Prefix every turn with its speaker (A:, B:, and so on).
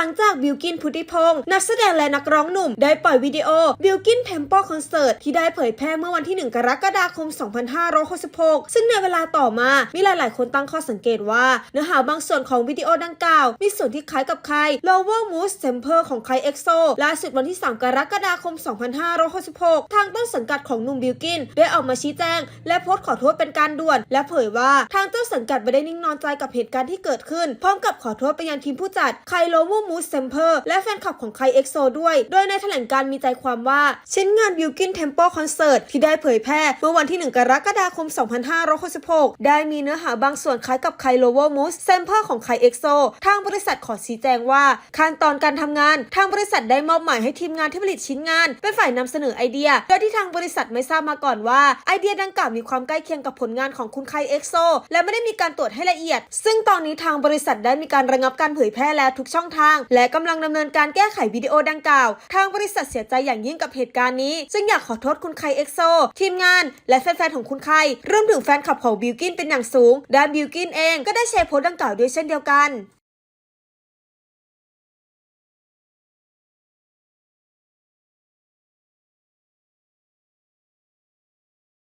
A: ลังจากบิลกินพุทธิพงศ์นักแสดงและนักร้องหนุ่ม ได้ปล่อยวิดีโอบิลกินเทม p ป e คอนเสิร์ตที่ได้เผยแพร่เมื่อวันที่ 1 กรกฎาคม 2566 ซึ่งในเวลาต่อมา มีหลาย ๆ คนตั้งข้อสังเกตว่า เนื้อหาบางส่วนของวิดีโอดังกล่าว มีส่วนที่คล้ายกับใคร Lower Moose Temper ของใคร EXO ล่าสุดวันที่ 3 กรกฎาคม 2566 ทางต้นสังกัดของหนุ่มบิลกิน ได้ออกมาชี้แจง และโพสต์ขอโทษเป็นการด่วน และเผยว่าทางต้นสังกัดไม่ได้นิ่งนอนใจกับเหตุการณ์ที่เกิดขึ้น พร้อมกับขอโทษไปยังทีมผู้จัดไคโลวูมูสเซมเพอร์และแฟนคลับของไคเอ็กโซด้วย โดยในแถลงการมีใจความว่า ชิ้นงานบิลกินเทม p ป e คอนเสิร์ตที่ได้เผยแพร่ เมื่อวันที่ 1 กรกฎาคม 2566 ได้มีเนื้อหาบางส่วนคล้ายกับไคโลเวูมูสเซมเพอร์ของไคเอ็กโซทางบริษัทขอชี้แจงว่า ขั้นตอนการทำงาน ทางบริษัทได้มอบหมายให้ทีมงานที่ผลิตชิ้นงาน เป็นฝ่ายนำเสนอไอเดีย โดยที่ทางบริษัทไม่ทราบมาก่อนว่าไอเดียดังกล่าวมีความใกล้เคียงกับผลงานของคุณไคเอ็กโซและไม่ได้มีการตรวจให้ละเอียด ซึ่งตอนนี้ทางบริษัทได้มีการระงับการเผยแพร่แล้วทุกช่องทางและกำลังดำเนินการแก้ไขวิดีโอดังกล่าว ทางบริษัทเสียใจอย่างยิ่งกับเหตุการณ์นี้ ซึ่งอยากขอโทษคุณไคเอ็กโซทีมงาน และแฟนๆของคุณไครวมถึงแฟนคลับของบิลกินเป็นอย่างสูงด้านบิลกินเองก็ได้แชร์โพสต์ดังกล่าวด้วยเช่นเดียวกัน